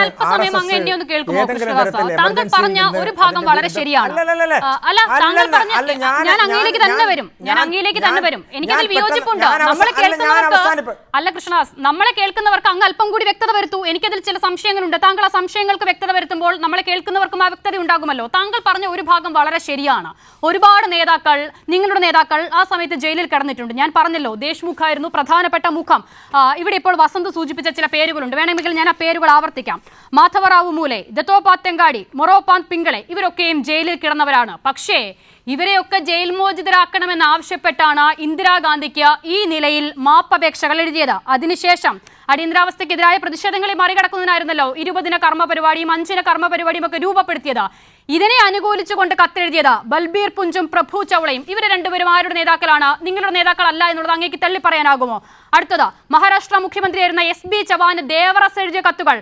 അല്പസമയം അങ്ങ് എന്നെ ഒന്ന് കേൾക്കുമോ കൃഷ്ണദാസ്? താങ്കൾ പറഞ്ഞ ഒരു ഭാഗം വളരെ ശരിയാണ്. അല്ല താങ്കൾ പറഞ്ഞ ഞാൻ- അങ്ങയിലേക്ക് തന്നെ വരും. ഞാൻ അങ്ങയിലേക്ക് തന്നെ വരും. എനിക്കതിൽ വിയോജിപ്പുണ്ട്? നമ്മളെ കേൾക്കുന്നവർക്ക് അല്ല കൃഷ്ണദാസ് നമ്മളെ കേൾക്കുന്നവർക്ക് അങ്ങ് അല്പം കൂടി വ്യക്തത വരുത്തൂ. എനിക്കതിൽ ചില സംശയങ്ങളുണ്ട്. താങ്കൾ ആ സംശയങ്ങൾക്ക് വ്യക്തത വരുത്തുമ്പോൾ നമ്മളെ കേൾക്കുന്നവർക്കും ആ വ്യക്തത ഉണ്ടാകുമല്ലോ. താങ്കൾ പറഞ്ഞ ഒരു ഭാഗം വളരെ ശരിയാണ്. ഒരുപാട് നേതാക്കൾ നിങ്ങളുടെ നേതാക്കൾ ആ സമയത്ത് ജയിലിൽ കിടന്നിട്ടുണ്ട്. ഞാൻ പറഞ്ഞല്ലോ ദേശ്മുഖായിരുന്നു പ്രധാനപ്പെട്ട മുഖം. ഇവിടെ ഇപ്പോൾ വസന്ത് സൂചിപ്പിച്ച ചില പേരുകളുണ്ട്. വേണമെങ്കിൽ ഞാൻ ആ പേരുകൾ ആവർത്തിക്കാം. മാധവറാവു മൂലെ ദത്തോപാത്തെങ്കാടി മൊറോപാന്ത് പിങ്കളെ ഇവരൊക്കെയും ജയിലിൽ കിടന്നവരാണ്. പക്ഷേ ഇവരെയൊക്കെ ജയിൽ മോചിതരാക്കണമെന്ന് ആവശ്യപ്പെട്ടാണ് ഇന്ദിരാഗാന്ധിക്ക് ഈ നിലയിൽ മാപ്പപേക്ഷകൾ എഴുതിയത്. അതിനുശേഷം അടിയന്തരാവസ്ഥയ്ക്കെതിരായ പ്രതിഷേധങ്ങളെ മറികടക്കുന്നതിനായിരുന്നല്ലോ ഇരുപതിന കർമ്മ പരിപാടിയും അഞ്ചിന കർമ്മ പരിപാടിയും ഒക്കെ രൂപപ്പെടുത്തിയത്. ഇതിനെ അനുകൂലിച്ചുകൊണ്ട് കത്തെഴുതിയത് ബൽബീർ പുഞ്ചും പ്രഭു ചൗളയും. ഇവരെ രണ്ടുപേരും ആരുടെ നേതാക്കളാണ്? നിങ്ങളുടെ നേതാക്കളല്ല എന്നുള്ളത് അങ്ങേക്ക് തള്ളി പറയാനാകുമോ അടുത്തത് മഹാരാഷ്ട്ര മുഖ്യമന്ത്രിയായിരുന്ന എസ് ബി ചവാന് ദേവറസ് എഴുതിയ കത്തുകൾ.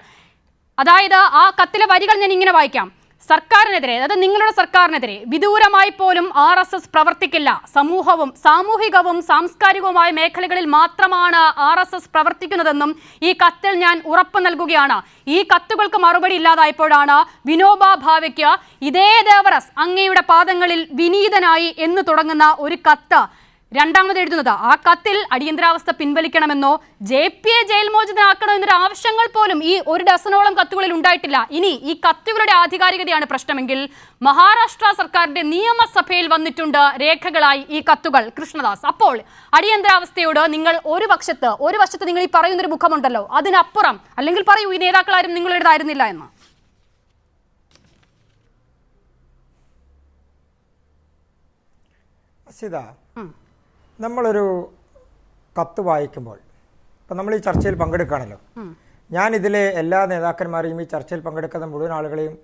അതായത് ആ കത്തിലെ വരികൾ ഞാൻ ഇങ്ങനെ വായിക്കാം. സർക്കാരിനെതിരെ അതായത് നിങ്ങളുടെ സർക്കാരിനെതിരെ വിദൂരമായി പോലും ആർ എസ് എസ് പ്രവർത്തിക്കില്ല. സമൂഹവും സാമൂഹികവും സാംസ്കാരികവുമായ മേഖലകളിൽ മാത്രമാണ് ആർ എസ് എസ് പ്രവർത്തിക്കുന്നതെന്നും ഈ കത്തിൽ ഞാൻ ഉറപ്പ് നൽകുകയാണ്. ഈ കത്തുകൾക്ക് മറുപടി ഇല്ലാതായപ്പോഴാണ് വിനോബ ഭാവയ്ക്ക് ഇതേ ദേവറസ് അങ്ങയുടെ പാദങ്ങളിൽ വിനീതനായി എന്ന് തുടങ്ങുന്ന ഒരു കത്ത്. രണ്ടാമത് എഴുതുന്നത് ആ കത്തിൽ അടിയന്തരാവസ്ഥ പിൻവലിക്കണമെന്നോ ജെ പി എ ജയിൽ മോചിതനാക്കണോ എന്നൊരു ആവശ്യങ്ങൾ പോലും ഈ ഒരു ഡസനോളം കത്തുകളിൽ ഉണ്ടായിട്ടില്ല. ഇനി ഈ കത്തുകളുടെ ആധികാരികതയാണ് പ്രശ്നമെങ്കിൽ മഹാരാഷ്ട്ര സർക്കാരിന്റെ നിയമസഭയിൽ വന്നിട്ടുണ്ട് രേഖകളായി ഈ കത്തുകൾ. കൃഷ്ണദാസ് അപ്പോൾ അടിയന്തരാവസ്ഥയോട് നിങ്ങൾ ഒരു പക്ഷത്ത് ഒരു വശത്ത് നിങ്ങൾ ഈ പറയുന്നൊരു മുഖമുണ്ടല്ലോ അതിനപ്പുറം അല്ലെങ്കിൽ പറയൂ ഈ നേതാക്കളാരും നിങ്ങളുടേതായിരുന്നില്ല എന്ന്. സിത നമ്മളൊരു കത്ത് വായിക്കുമ്പോൾ ഇപ്പം നമ്മൾ ഈ ചർച്ചയിൽ പങ്കെടുക്കുകയാണല്ലോ. ഞാൻ ഇതിലെ എല്ലാ നേതാക്കന്മാരെയും ഈ ചർച്ചയിൽ പങ്കെടുക്കുന്ന മുഴുവൻ ആളുകളെയും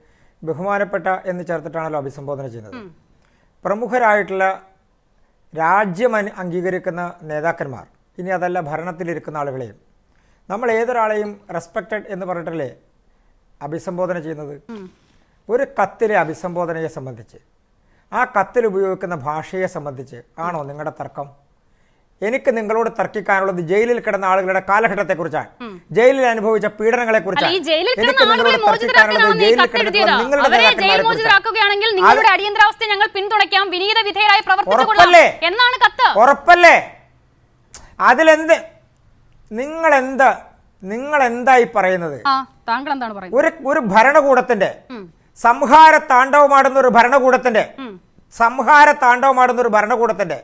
ബഹുമാനപ്പെട്ട എന്ന് ചേർത്തിട്ടാണല്ലോ അഭിസംബോധന ചെയ്യുന്നത്. പ്രമുഖരായിട്ടുള്ള രാജ്യം അംഗീകരിക്കുന്ന നേതാക്കന്മാർ ഇനി അതല്ല ഭരണത്തിലിരിക്കുന്ന ആളുകളെയും നമ്മൾ ഏതൊരാളെയും റെസ്പെക്റ്റഡ് എന്ന് പറഞ്ഞിട്ടല്ലേ അഭിസംബോധന ചെയ്യുന്നത്? ഒരു കത്തിലെ അഭിസംബോധനയെ സംബന്ധിച്ച് ആ കത്തിൽ ഉപയോഗിക്കുന്ന ഭാഷയെ സംബന്ധിച്ച് ആണോ നിങ്ങളുടെ തർക്കം? എനിക്ക് നിങ്ങളോട് തർക്കിക്കാനുള്ളത് ജയിലിൽ കിടന്ന ആളുകളുടെ കാലഘട്ടത്തെക്കുറിച്ചാണ്. ജയിലിൽ അനുഭവിച്ച പീഡനങ്ങളെ കുറിച്ചാണ് എനിക്ക് നിങ്ങളോട് തർക്കിക്കാനുള്ളത് ജയിലിൽ കത്തെഴുതിയത്? നിങ്ങളുടെ കുറിച്ചാണ്. ഞങ്ങൾ പിന്തുണയ്ക്കാം. വിനീത വിധേയരായി പ്രവർത്തിച്ചുകൊള്ളാം. ഉറപ്പല്ലേ? എന്നാണ് കത്ത്. ഉറപ്പല്ലേ? അതിലെന്ത്? നിങ്ങൾ എന്താ നിങ്ങൾ എന്തായി പറയുന്നത് താങ്കൾ എന്താണ് പറയുന്നത്? ഒരു ഒരു ഭരണകൂടത്തിന്റെ സംഹാര താണ്ഡവമാടുന്ന ഒരു ഭരണകൂടത്തിന്റെ സംഹാര താണ്ഡവമാടുന്ന ഒരു ഭരണകൂടത്തിന്റെ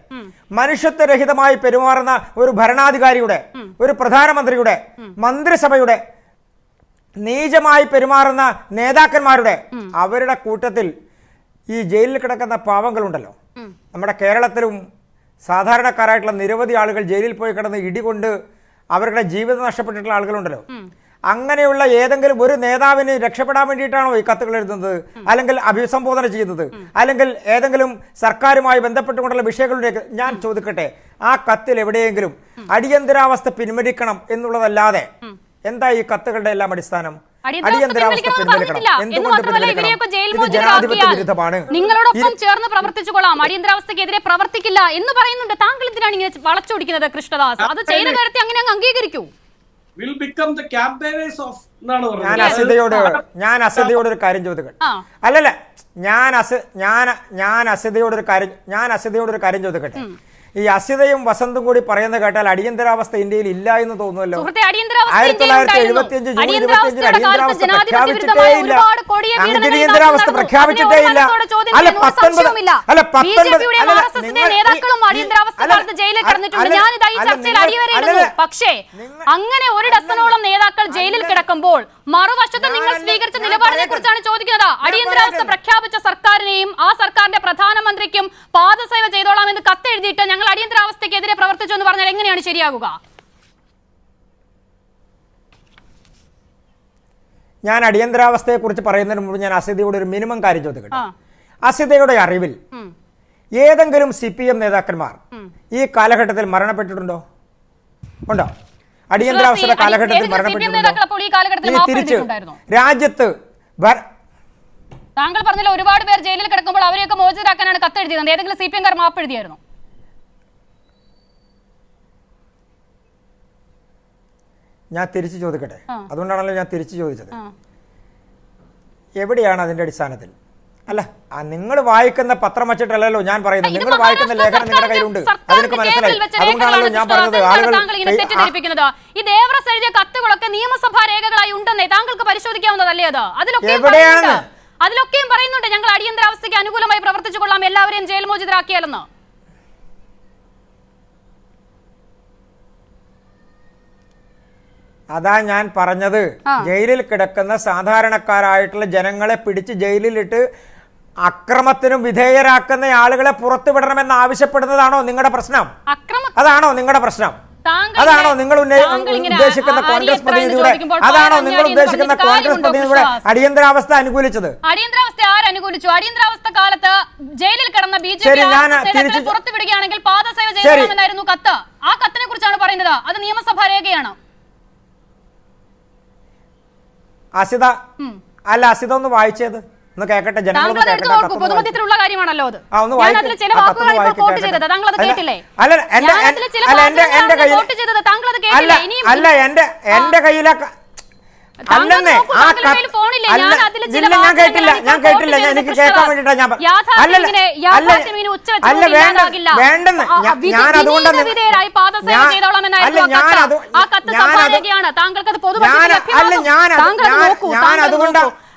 മനുഷ്യത്വരഹിതമായി പെരുമാറുന്ന ഒരു ഭരണാധികാരിയുടെ ഒരു പ്രധാനമന്ത്രിയുടെ മന്ത്രിസഭയുടെ നീചമായി പെരുമാറുന്ന നേതാക്കന്മാരുടെ അവരുടെ കൂട്ടത്തിൽ ഈ ജയിലിൽ കിടക്കുന്ന പാവങ്ങളുണ്ടല്ലോ. നമ്മുടെ കേരളത്തിലും സാധാരണക്കാരായിട്ടുള്ള നിരവധി ആളുകൾ ജയിലിൽ പോയി കിടന്ന് ഇടികൊണ്ട് അവരുടെ ജീവിതം നഷ്ടപ്പെട്ടിട്ടുള്ള ആളുകളുണ്ടല്ലോ. അങ്ങനെയുള്ള ഏതെങ്കിലും ഒരു നേതാവിന് രക്ഷപ്പെടാൻ വേണ്ടിയിട്ടാണോ ഈ കത്തുകൾ എഴുതുന്നത്? അല്ലെങ്കിൽ അഭിസംബോധന ചെയ്യുന്നത്? അല്ലെങ്കിൽ ഏതെങ്കിലും സർക്കാരുമായി ബന്ധപ്പെട്ടുകൊണ്ടുള്ള വിഷയങ്ങളുടെ ഞാൻ ചോദിക്കട്ടെ. ആ കത്തിൽ എവിടെയെങ്കിലും അടിയന്തരാവസ്ഥ പിൻവലിക്കണം എന്നുള്ളതല്ലാതെ എന്താ ഈ കത്തുകളുടെ എല്ലാം അടിസ്ഥാനം? നിങ്ങളോടൊപ്പം ചേർന്ന് പ്രവർത്തിച്ചുകൊള്ളാം. അടിയന്തരാവസ്ഥക്കെതിരെ പ്രവർത്തിക്കില്ല എന്ന് പറയുന്നുണ്ട്. താങ്കൾ എന്തിനാണ് ഇങ്ങനെ വളച്ചൊടിക്കുന്നത് കൃഷ്ണദാസ്? അത് ചെയ്ത കാര്യത്തെ അങ്ങനെ അങ്ങ് അംഗീകരിക്കൂ. Will become the campaigners of എന്നാണ് ഞാൻ അസിതയോട് ഞാൻ അസിതയോട് ഒരു കാര്യം ചോദിക്കട്ടെ? അല്ലല്ല ഞാൻ അസ ഞാൻ ഞാൻ അസിതയോട് ഒരു കാര്യം ഞാൻ അസിതയോട് ഒരു കാര്യം ചോദിക്കട്ടെ? ഈ അസിതയും വസന്തും കൂടി പറയുന്ന കേട്ടാൽ അടിയന്തരാവസ്ഥ ഇന്ത്യയിൽ ഇല്ല എന്ന് തോന്നുമല്ലോ. ആയിരത്തി തൊള്ളായിരത്തി ജൂൺ അടിയന്തരാവസ്ഥ ജനാധിപത്യ പ്രഖ്യാപിച്ചിട്ടേ ഇല്ല. അങ്ങനെ അടിയന്തരാവസ്ഥ നടന്നു. പ്രഖ്യാപിച്ചിട്ടേ ഇല്ല. അല്ല പത്തൊൻപത്. അല്ല പത്തൊൻപത് പക്ഷേ അങ്ങനെ ഒരു ഡസനോളം നേതാക്കൾ ജയിലിൽ കിടക്കുമ്പോൾ മറുവശത്ത് നിങ്ങൾ സ്വീകരിച്ച നിലപാടിനെ കുറിച്ചാണ് ചോദിക്കുന്നത്. അടിയന്തരാവസ്ഥ പ്രഖ്യാപിച്ച സർക്കാരിനെയും ആ സർക്കാരിന്റെ പ്രധാനമന്ത്രിക്കും പാദസേവ ചെയ്തോളാമെന്ന് കത്തെഴുതിയിട്ട് ഞങ്ങൾ അടിയന്തരാവസ്ഥയ്ക്കെതിരെ പ്രവർത്തിച്ചു എന്ന് പറഞ്ഞാൽ എങ്ങനെയാണ് ശരിയാകുക? ഞാൻ അടിയന്തരാവസ്ഥയെക്കുറിച്ച് പറയുന്നതിന് മുമ്പ് ഞാൻ അസിതയോട് ഒരു മിനിമം കാര്യം ചോദിക്കട്ടെ. അസിതയുടെ അറിവിൽ ഏതെങ്കിലും സി പി എം നേതാക്കന്മാർ ഈ കാലഘട്ടത്തിൽ മരണപ്പെട്ടിട്ടുണ്ടോ? ഉണ്ടോ? അടിയന്തരാവസ്ഥയുടെ അടി- കാലഘട്ടത്തിൽ മരണപ്പെട്ടിട്ടുണ്ടോ? തിരിച്ച്? രാജ്യത്ത് താങ്കൾ പറഞ്ഞല്ലോ ഒരുപാട് പേർ ജയിലിൽ കിടക്കുമ്പോൾ അവരെയൊക്കെ മോചിതരാക്കാനാണ് കത്തെഴുതിയത് ഏതെങ്കിലും സി പി എംകാർ മാപ്പ് എഴുതിയായിരുന്നു? ഞാൻ തിരിച്ചു ചോദിക്കട്ടെ. അതുകൊണ്ടാണല്ലോ ഞാൻ തിരിച്ചു ചോദിച്ചത്. എവിടെയാണ് അതിന്റെ അടിസ്ഥാനത്തിൽ? അല്ല നിങ്ങൾ വായിക്കുന്ന പത്രം വച്ചിട്ടല്ലല്ലോ ഞാൻ പറയുന്നത്. നിങ്ങൾ വായിക്കുന്ന ലേഖനം നിങ്ങളുടെ കയ്യിലുണ്ട്. അതിനൊക്കെ മനസ്സിലായി. അതുകൊണ്ടാണല്ലോ ഞാൻ. പറഞ്ഞത്. ആളുകൾ ഈ- ദേവറസ് എഴുതിയ കത്തുകളൊക്കെ നിയമസഭാ രേഖകളായി ഉണ്ടെന്നേ താങ്കൾക്ക് പരിശോധിക്കാവുന്നതല്ലേ അത്? അതിലൊക്കെ? അതിലൊക്കെയും പറയുന്നുണ്ട്. ഞങ്ങൾ അടിയന്തരാവസ്ഥയ്ക്ക് അനുകൂലമായി പ്രവർത്തിച്ചു കൊള്ളാം. എല്ലാവരെയും ജയിൽ മോചിതരാക്കിയാലെന്ന്. അതാ ഞാൻ പറഞ്ഞത്. ജയിലിൽ കിടക്കുന്ന സാധാരണക്കാരായിട്ടുള്ള ജനങ്ങളെ പിടിച്ച് ജയിലിലിട്ട് അക്രമത്തിനും വിധേയരാക്കുന്ന ആളുകളെ പുറത്തു വിടണമെന്ന് ആവശ്യപ്പെടുന്നതാണോ നിങ്ങളുടെ പ്രശ്നം? അതാണോ നിങ്ങളുടെ പ്രശ്നം? അതാണോ നിങ്ങൾ ഉദ്ദേശിക്കുന്ന കോൺഗ്രസ് പ്രതിനിധിയുടെ അതാണോ നിങ്ങൾ ഉദ്ദേശിക്കുന്ന കോൺഗ്രസ് പ്രതിനിധിയുടെ? അടിയന്തരാവസ്ഥ അനുകൂലിച്ചത്? അടിയന്തരാവസ്ഥ ആരനുകൂലിച്ചു അടിയന്തരാവസ്ഥ കാലത്ത് ജയിലിൽ കിടന്ന ബി ജെ പി ഞാൻ നേതാക്കളെ തിരിച്ച് പുറത്തു വിടുകയാണെങ്കിൽ പാദസേവ. ചെയ്യണമെന്നായിരുന്നു കത്ത്. ആ കത്തിനെ കുറിച്ചാണ് പറയുന്നത്. അത് നിയമസഭാ രേഖയാണ്. അസിത. അല്ല അസിത ഒന്ന് വായിച്ചത്. ഒന്ന് കേക്കട്ടെ. പൊതുമധ്യത്തിലുള്ള കാര്യമാണല്ലോ അത്. ചില ആ, കത്തൊന്ന് വാക്കുകൾ ഇപ്പോൾ വായിക്ക് കോട്ട് ചെയ്തത്. താങ്കൾ അത് അല്ല, കേട്ടില്ലേ? എന്റെ- കയ്യിൽ- അല്ല എന്റെ എന്റെ കയ്യിലെ അല്ലെന്നേ ആ ഇല്ല, ഞാൻ കേട്ടില്ല ഞാൻ കേട്ടില്ല എനിക്ക്. കേൾക്കാൻ വേണ്ടിട്ടാ ഞാൻ അല്ലല്ല, അല്ല, വേണ്ട. വേണ്ടെന്ന് ഞാൻ- അതുകൊണ്ട് അല്ല, ഞാൻ അത് ഞാൻ അത്.